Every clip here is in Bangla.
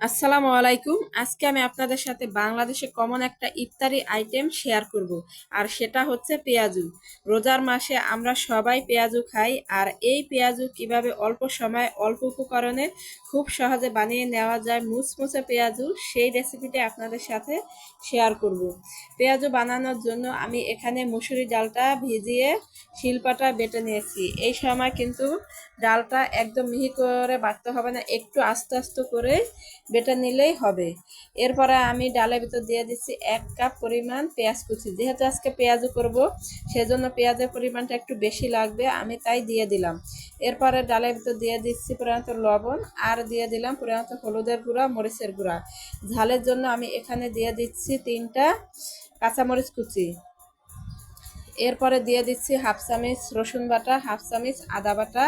আসসালামু আলাইকুম। আজকে আমি আপনাদের সাথে বাংলাদেশে কমন একটা ইফতারি আইটেম শেয়ার করব, আর সেটা হচ্ছে পেঁয়াজু। রোজার মাসে আমরা সবাই পেঁয়াজু খাই, আর এই পেঁয়াজু কীভাবে অল্প সময় অল্প উপকরণে খুব সহজে বানিয়ে নেওয়া যায় মুচমুচে পেঁয়াজু, সেই রেসিপিটি আপনাদের সাথে শেয়ার করব। পেঁয়াজু বানানোর জন্য আমি এখানে মুসুরি ডালটা ভিজিয়ে শিলপাটা বেটে নিয়েছি। এই সময় কিন্তু ডালটা একদম মিহি করে বাটতে হবে না, একটু আস্তে আস্তে করে বেটে নিলেই হবে। এরপরে আমি ডালের ভিতর দিয়ে দিচ্ছি এক কাপ পরিমাণ পেঁয়াজ কুচি। যেহেতু আজকে পেঁয়াজও করব, সেজন্য পেঁয়াজের পরিমাণটা একটু বেশি লাগবে, আমি তাই দিয়ে দিলাম। এরপরে ডালের ভিতর দিয়ে দিচ্ছি পরিমাণত লবণ আর দিয়ে দিলাম পরিমাণত হলুদের গুঁড়া, মরিচের গুঁড়া। ঝালের জন্য আমি এখানে দিয়ে দিচ্ছি তিনটা কাঁচামরিচ কুচি। এরপরে দিয়ে দিচ্ছি হাফ চামিচ রসুন বাটা, হাফ চামিচ আদা বাটা,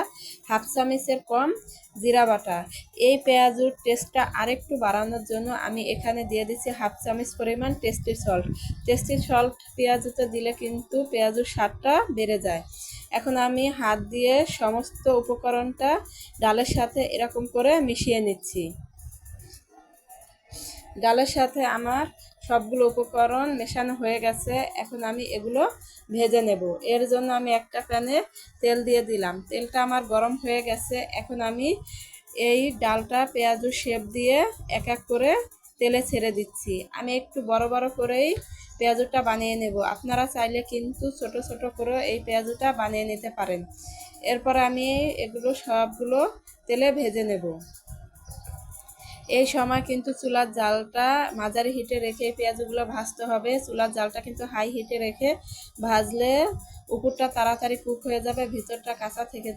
হাফ চামিচের কম জিরা বাটা। এই পেঁয়াজুর টেস্টটা আরেকটু বাড়ানোর জন্য আমি এখানে দিয়ে দিচ্ছি হাফ চামিচ পরিমাণ টেস্টি সল্ট টেস্টি সল্ট পেঁয়াজুতে দিলে কিন্তু পেঁয়াজুর স্বাদটা বেড়ে যায়। এখন আমি হাত দিয়ে সমস্ত উপকরণটা ডালের সাথে এরকম করে মিশিয়ে নিচ্ছি। ডালের সাথে আমার সবগুলো উপকরণ মেশানো হয়ে গেছে। এখন আমি এগুলো ভেজে নেব। এর জন্য আমি একটা প্যানে তেল দিয়ে দিলাম। তেলটা আমার গরম হয়ে গেছে। এখন আমি এই ডালটা পেঁয়াজু শেপ দিয়ে এক এক করে তেলে ছেড়ে দিচ্ছি। আমি একটু বড় বড় করেই পেঁয়াজুটা বানিয়ে নেব। আপনারা চাইলে কিন্তু ছোট ছোট করে এই পেঁয়াজুটা বানিয়ে নিতে পারেন। এরপর আমি এগুলো সবগুলো তেলে ভেজে নেব। এই সময় কিন্তু চুলার জালটা মাঝারি হিটে রেখে পেঁয়াজগুলো ভাজতে হবে। চুলার জালটা কিন্তু হাই হিটে রেখে ভাজলে উপরটা তাড়াতাড়ি কুক হয়ে যাবে, ভিতরটা কাঁচা থেকে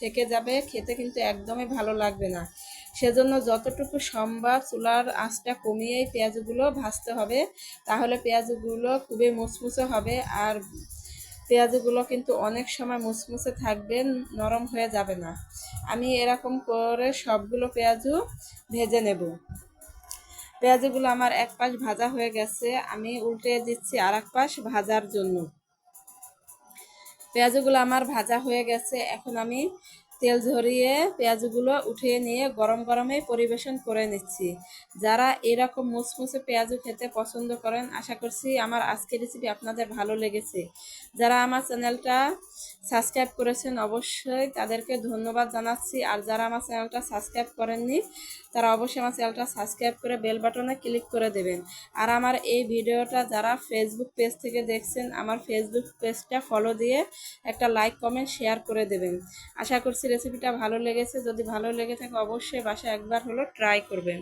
থেকে যাবে, খেতে কিন্তু একদমই ভালো লাগবে না। সেজন্য যতটুকু সম্ভব চুলার আঁচটা কমিয়েই পেঁয়াজগুলো ভাজতে হবে, তাহলে পেঁয়াজগুলো খুবই মুচমুচে হবে আর পেঁয়াজগুলো কিন্তু অনেক সময় মুচমুচে থাকবে, নরম হয়ে যাবে না। আমি এরকম করে সবগুলো পেঁয়াজু ভেজে নেব। পেঁয়াজগুলো আমার এক পাশ ভাজা হয়ে গেছে, আমি উল্টে দিচ্ছি আর এক পাশ ভাজার জন্য। পেঁয়াজগুলো আমার ভাজা হয়ে গেছে, এখন আমি তেল ঝরিয়ে পেঁয়াজগুলো উঠিয়ে নিয়ে গরম গরমে পরিবেশন করে নিচ্ছি। যারা এরকম মুসমুসে পেঁয়াজু খেতে পছন্দ করেন, আশা করছি আমার আজকের রেসিপি আপনাদের ভালো লেগেছে। যারা আমার চ্যানেলটা সাবস্ক্রাইব করেছেন, অবশ্যই তাদেরকে ধন্যবাদ জানাচ্ছি। আর যারা আমার চ্যানেলটা সাবস্ক্রাইব করেননি, তারা অবশ্যই আমার চ্যানেলটা সাবস্ক্রাইব করে বেল বাটনে ক্লিক করে দেবেন। আর আমার এই ভিডিওটা যারা ফেসবুক পেজ থেকে দেখছেন, আমার ফেসবুক পেজটা ফলো দিয়ে একটা লাইক কমেন্ট শেয়ার করে দেবেন। আশা করছি রেসিপিটা ভালো লেগেছে যদি ভালো লেগে থাকে অবশ্যই বাসায় একবার হলো ট্রাই করবেন।